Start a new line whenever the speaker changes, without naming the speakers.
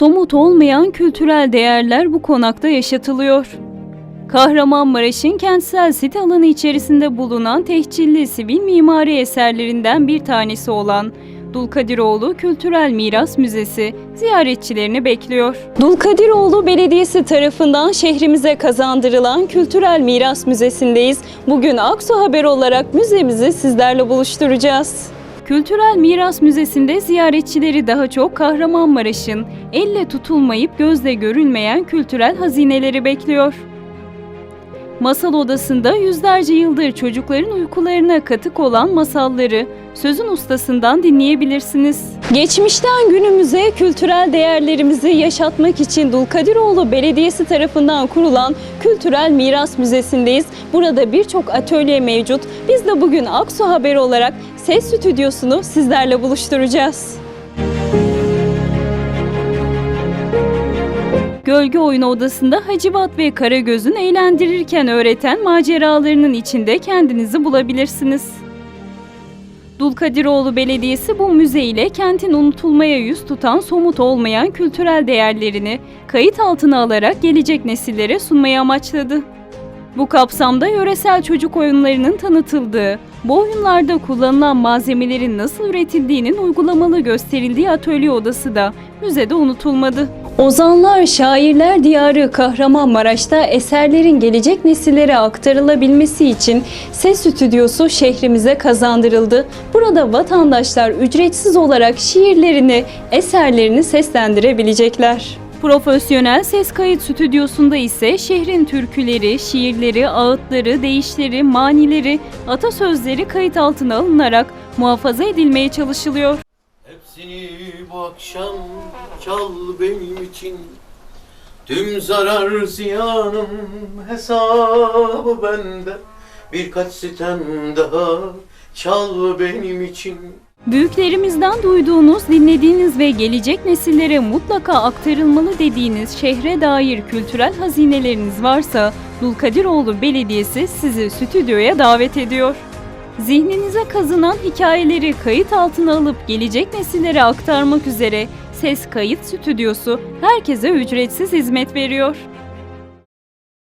somut olmayan kültürel değerler bu konakta yaşatılıyor. Kahramanmaraş'ın kentsel sit alanı içerisinde bulunan tehcilli sivil mimari eserlerinden bir tanesi olan Dulkadiroğlu Kültürel Miras Müzesi ziyaretçilerini bekliyor. Dulkadiroğlu Belediyesi tarafından şehrimize kazandırılan Kültürel Miras Müzesi'ndeyiz. Bugün Aksu Haber olarak müzemizi sizlerle buluşturacağız. Kültürel Miras Müzesi'nde ziyaretçileri daha çok Kahramanmaraş'ın elle tutulmayıp gözle görülmeyen kültürel hazineleri bekliyor. Masal odasında yüzlerce yıldır çocukların uykularına katık olan masalları sözün ustasından dinleyebilirsiniz. Geçmişten günümüze kültürel değerlerimizi yaşatmak için Dulkadiroğlu Belediyesi tarafından kurulan Kültürel Miras Müzesi'ndeyiz. Burada birçok atölye mevcut. Biz de bugün Aksu Haber olarak ses stüdyosunu sizlerle buluşturacağız. Gölge oyunu odasında Hacivat ve Karagöz'ün eğlendirirken öğreten maceralarının içinde kendinizi bulabilirsiniz. Dulkadiroğlu Belediyesi bu müze ile kentin unutulmaya yüz tutan somut olmayan kültürel değerlerini kayıt altına alarak gelecek nesillere sunmayı amaçladı. Bu kapsamda yöresel çocuk oyunlarının tanıtıldığı, bu oyunlarda kullanılan malzemelerin nasıl üretildiğinin uygulamalı gösterildiği atölye odası da müzede unutulmadı. Ozanlar, şairler diyarı Kahramanmaraş'ta eserlerin gelecek nesillere aktarılabilmesi için ses stüdyosu şehrimize kazandırıldı. Burada vatandaşlar ücretsiz olarak şiirlerini, eserlerini seslendirebilecekler. Profesyonel ses kayıt stüdyosunda ise şehrin türküleri, şiirleri, ağıtları, deyişleri, manileri, atasözleri kayıt altına alınarak muhafaza edilmeye çalışılıyor.
Hepsini bu akşam çal benim için. Tüm zarar ziyanım hesabı bende. Birkaç sitem daha çal benim için.
Büyüklerimizden duyduğunuz, dinlediğiniz ve gelecek nesillere mutlaka aktarılmalı dediğiniz şehre dair kültürel hazineleriniz varsa Dulkadiroğlu Belediyesi sizi stüdyoya davet ediyor. Zihninize kazınan hikayeleri kayıt altına alıp gelecek nesillere aktarmak üzere Ses Kayıt Stüdyosu herkese ücretsiz hizmet veriyor.